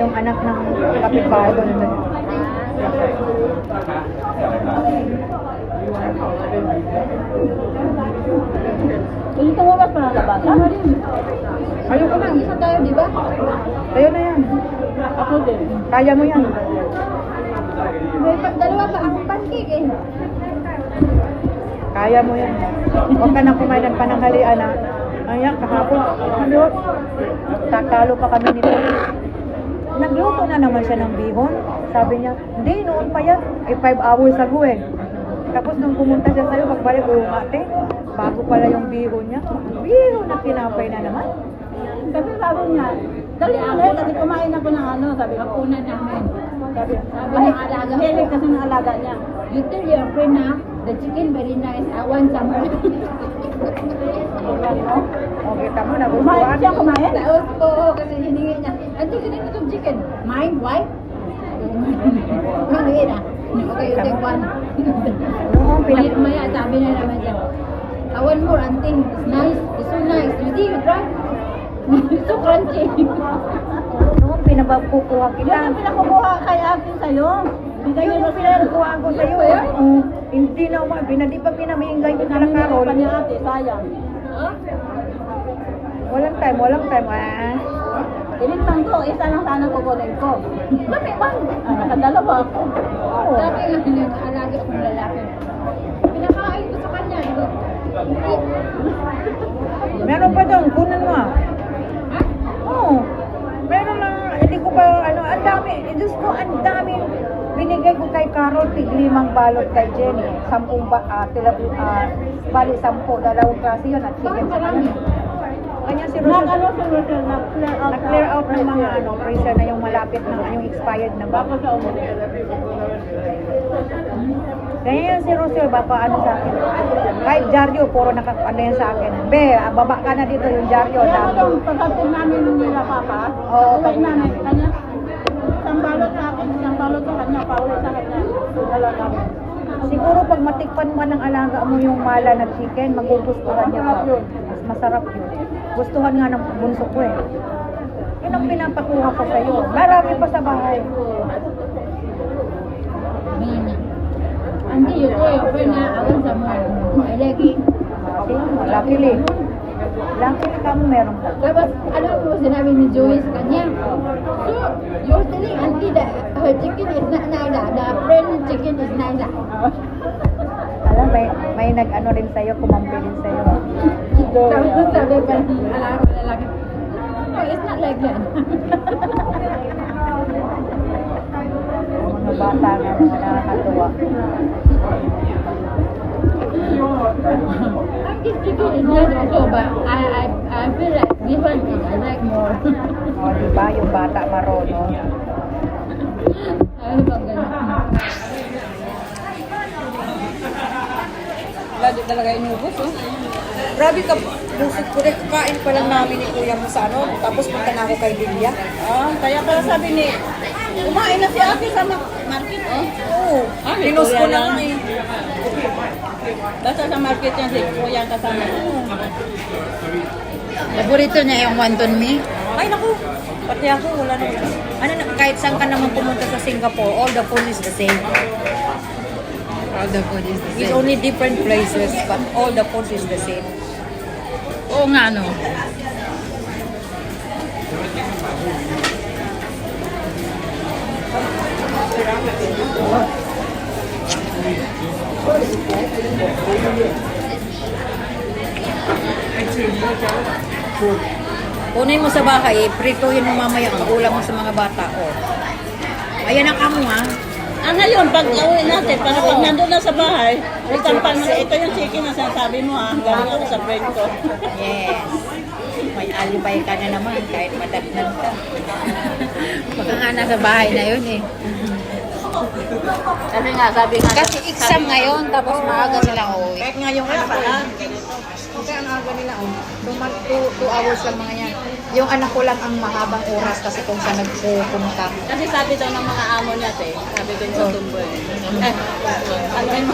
Yung anak ng kapitbahay. Hindi ka oras pa ng labas. Tama rin. Ayoko na. Isa tayo, di ba? Tayo na yan. Ako din. Kaya mo yan. May pag dalawa pa akong pancake eh. Kaya mo yan. Huwag ka na kumain ng pananghalian na. Ayan, kahapon. Ano? Takalo pa kami nito. Nagluto na naman siya ng bihon. Sabi niya, hindi, noon pa yan. Ay, five hours ago eh. Tapos nung pumunta siya sa'yo, pagbalik, umate. Bago pala yung bihon niya. Bihon na tinapay na naman. Kasi sabi niya, dali ulit, kasi kumain ako ng ano, sabi ko. Una namin. Sabi, Sabi ng alaga hilig kasi ng alaga niya. You tell your friend na, the chicken very nice. I want some more. O, kita mo, Kumain siya, kumain. Po, kasi hiningi niya, Auntie, ganito itong chicken. Mine? Why? Hindi na. Okay, you take one. Maya, pinag... maya, sabi na naman siya, I want more, auntie. It's nice. It's so nice. You see, you try? It's so crunchy. Noong pinabagkukuha kita. Yan ang pinakukuha kay Ate sa'yo. Bigay Yun niya yung pinagkuhaan ko sa'yo. Ba? Oo. Hindi na. Pinadi pa pinamingay ko kala Carol. pa ni Ate, sayang. Walang time, walang time. Ah. Iligtan ko, isa lang sana kukunin ko. Bakit man? Ah, nakadalawa ako. Oo. Sabi nga, nag-aalaga akong lalaki. Pinakain ko sa kanya. Hindi. Meron pa doon, kunin mo ah. Ha? Oo. Meron lang, hindi ko pa, ano, ang dami, eh, Diyos ko, ang dami. Binigay ko kay Carol, tiglimang balot kay Jenny. Sampung ba, ah, tila, ah, bali sampu, dalawang klase yun at chicken sa kanya. Kanya si Rosel, ano si Rosel, na-clear out. na-clear out ng mga ano, freezer na yung malapit na, yung expired na ba. Kaya yan si Rosel, bapa ano sa akin. Kahit Jaryo, puro naka, ano yan sa akin. Be, ah, baba ka na dito yung Jaryo. Kaya yung pagkatid namin nila papa, Oo, uwi namin, kanya, isang balot sa akin, isang balot sa kanya, pauwi sa kanya. Dala namin. Siguro pag matikpan mo ng alaga mo yung mala na chicken, magugustuhan niya pa. Yun. Mas masarap yun. Gustuhan nga ng bunso ko eh. Yun ang pinapakuha ko sa'yo. Marami pa sa bahay. You tell your friend na, I want some more. I like it. Kasi, luckily. Luckily ka mo meron ka. Tapos, alam mo, sinabi ni Joey sa kanya, So, you're telling auntie that her chicken is not Naila, the friend chicken is Naila. Alam, may, may nag-ano rin sa'yo, kumampi rin sa'yo. Ko, sabi pa, alam ko lalaki, no, it's not like that. Mga bata na mga nakakatuwa. Chicken is nice also, but I, I, I feel like this one is I like? Yung bata marunong. Ano bang ganun? Lagi talaga inubos, oh. Grabe ka, busog ko rin. Kain pa lang namin ni Kuya mo sa ano. Tapos punta na ako kay Lilia. Ah, kaya pala sabi ni, kumain na si Ate sa ma- market, oh. Oo. Ah, Pinus ko na lang. eh. Basta sa market yan, si Kuya ang kasama. Paborito niya yung wonton me. Ay, naku. Pati ako, wala na. Ano, na- kahit saan ka naman pumunta sa Singapore, all the food is the same. All the food is the It's only different places, but all the food is the same. Oo nga, no. Kunin mo sa bahay, prituhin mo mamaya ang ulam mo sa mga bata. Oh. Ayan ang amo ha. Ah, ngayon, pag uwi natin, para pag nandun na sa bahay, itampan mo, ito yung chicken na sinasabi mo ha, galing ako sa friend ko. Yes. May alibay ka na naman kahit madagnan ka. Baka nga nasa bahay na yun eh. Kasi nga, sabi nga, Kasi exam ngayon, tapos maaga sila uuwi. Kahit nga yung anak ko lang. Kasi ang aga nila, oh. Month- two, two hours lang mga yan. Yung anak ko lang ang mahabang oras kasi kung saan nagpupunta. kasi sabi daw ng mga amo te, sabi ko sa tumbo eh. Eh, ano yung